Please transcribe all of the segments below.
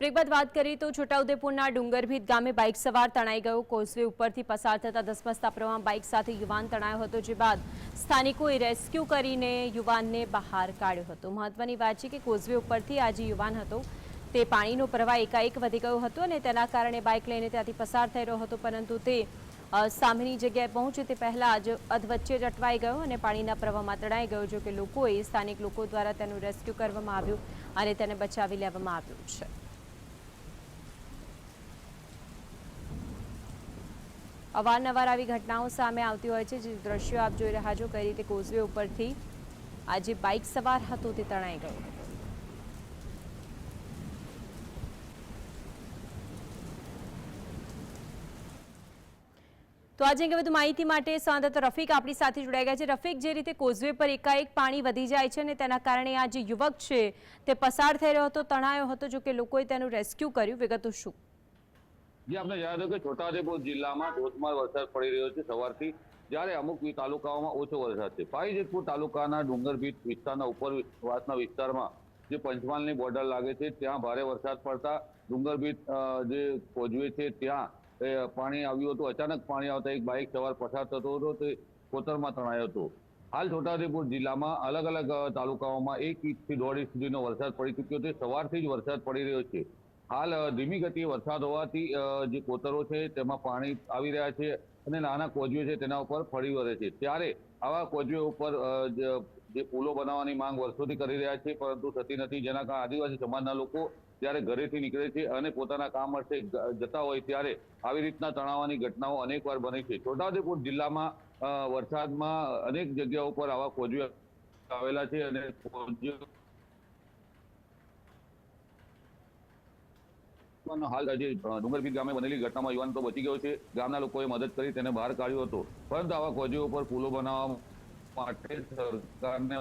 Break વાત કરીએ તો છોટાઉદેપુરના ડુંગરભીત ગામે બાઇક સવાર તણાઈ ગયો. કોઝવે ઉપરથી પસાર થતા ધસમસતા પ્રવાહ બાઇક સાથે યુવાન તણાયો હતો, જે બાદ સ્થાનિકોએ રેસ્ક્યુ કરીને યુવાનને બહાર કાઢ્યો હતો. મહત્વની વાત છે કે કોઝવે ઉપરથી આ જે યુવાન હતો, તે પાણીનો પ્રવાહ એકાએક વધી ગયો હતો અને તેના કારણે બાઇક લઈને ત્યાંથી પસાર થઈ રહ્યો હતો, પરંતુ તે સામેની જગ્યાએ પહોંચે તે પહેલાં જ અધવચ્ચે જ અટવાઈ ગયો અને પાણીના પ્રવાહમાં તણાઈ ગયો, જો કે લોકોએ સ્થાનિક લોકો દ્વારા તેનું રેસ્ક્યુ કરવામાં આવ્યું અને તેને બચાવી લેવામાં આવ્યું છે. અવારનવાર આવી ઘટનાઓ સામે આવતી હોય છે, જે દ્રશ્યો આપ જોઈ રહ્યા છો, કઈ રીતે કોઝવે ઉપરથી આ જે બાઇક સવાર હતો તે તણાઈ ગયો. તો આજે અંગે વધુ માહિતી માટે સંવાદદાતા રફીક આપણી સાથે જોડાઈ ગયા છે. રફીક, જે રીતે કોઝવે પર એકાએક પાણી વધી જાય છે અને તેના કારણે આ જે યુવક છે તે પસાર થઈ રહ્યો હતો, તણાયો હતો, જો કે લોકોએ તેનું રેસ્ક્યુ કર્યું. વિગતો શું? જે આપણે યાદ હોય કે છોટાઉદેપુર જિલ્લામાં ધોધમાર વરસાદ પડી રહ્યો છે સવારથી, જ્યારે અમુક તાલુકાઓમાં ઓછો વરસાદ છે. પાવીજેતપુર તાલુકાના ડુંગરભીત વિસ્તારના ઉપરવાસના વિસ્તારમાં જે પંચમહાલની બોર્ડર લાગે છે, ત્યાં ભારે વરસાદ પડતા ડુંગરભીત જે કોજવે છે, ત્યાં પાણી આવ્યું હતું. અચાનક પાણી આવતા એક બાઇક સવાર પસાર થતો હતો, તે કોતરમાં તણાયો હતો. હાલ છોટાઉદેપુર જિલ્લામાં અલગ અલગ તાલુકાઓમાં એક ઇંચથી દોઢ ઇંચ સુધીનો વરસાદ પડી ચૂક્યો છે. સવારથી જ વરસાદ પડી રહ્યો છે. હાલ ધીમી ગતિએ વરસાદ હોવાથી જે કોતરો છે, તેમાં પાણી આવી રહ્યા છે અને નાના કોજવે છે તેના ઉપર ફરી વળે છે. ત્યારે આવા કોજવે ઉપર જે પુલો બનાવવાની માંગ વર્ષોથી કરી રહ્યા છે, પરંતુ થતી નથી. જેના કારણે આદિવાસી સમાજના લોકો જ્યારે ઘરેથી નીકળે છે અને પોતાના કામ અર્થે જતા હોય ત્યારે આવી રીતના તણાવવાની ઘટનાઓ અનેકવાર બને છે. છોટાઉદેપુર જિલ્લામાં વરસાદમાં અનેક જગ્યાઓ પર આવા કોજવે આવેલા છે અને કોજવે હાલ આજે ડુંગરપીર ગામે બનેલી ઘટનામાં યુવાન તો બચી ગયો છે. ગામના લોકોએ મદદ કરી, તેને બહાર કાઢ્યો હતો. પરંતુ આવા કોજીઓ પર પુલો બનાવવા માટે સરકારને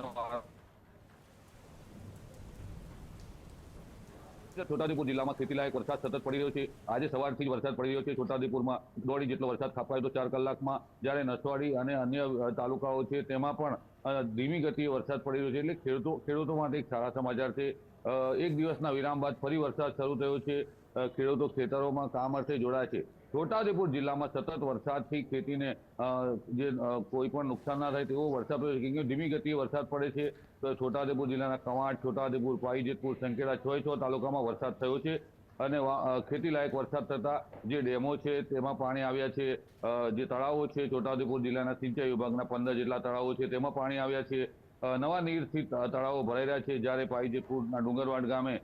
છોટાઉદેપુર જિલ્લામાં ખેતીલાયક વરસાદ સતત પડી રહ્યો છે. આજે સવારથી જ વરસાદ પડી રહ્યો છે છોટાઉદેપુરમાં. દોઢી જેટલો વરસાદ ખાપાયો હતો ચાર કલાકમાં. જ્યારે નસવાડી અને અન્ય તાલુકાઓ છે, તેમાં પણ ધીમી ગતિએ વરસાદ પડી રહ્યો છે એટલે ખેડૂતો ખેડૂતો માટે એક સારા સમાચાર છે. એક દિવસના વિરામ બાદ ફરી વરસાદ શરૂ થયો છે. ખેડૂતો ખેતરોમાં કામ અર્થે જોડાયા છે. છોટાઉદેપુર જિલ્લામાં સતત વરસાદથી ખેતીને જે કોઈ પણ નુકસાન ના થાય તેવો વરસાદ પડ્યો છે. કે ધીમી ગતિએ વરસાદ પડે છે, તો છોટાઉદેપુર જિલ્લાના કવાંટ, છોટાઉદેપુર પાવીજેતપુર સંકેડા છ છ તાલુકામાં વરસાદ થયો છે. અને ખેતી લાયક વરસાદ થતા જે ડેમો છે તેમાં પાણી આવ્યા છે. જે તળાવો છે છોટાઉદેપુર જિલ્લાના સિંચાઈ વિભાગના પંદર જેટલા તળાવો છે તેમાં પાણી આવ્યા છે. નવા નીરથી તળાવો ભરાઈ રહ્યા છે જ્યારે પાઈજેપુરના ડુંગરવાડ ગામે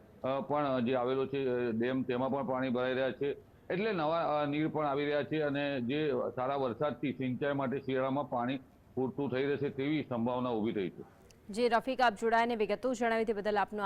પણ જે આવેલો છે ડેમ તેમાં પણ પાણી ભરાઈ રહ્યા છે. એટલે નવા નીર પણ આવી રહ્યા છે અને જે સારા વરસાદથી સિંચાઈ માટે શિયાળામાં પાણી પૂરતું થઈ રહેશે તેવી સંભાવના ઊભી થઈ છે. જે, રફીક, આપ જોડાઈને વિગતો જણાવી બદલ આપનો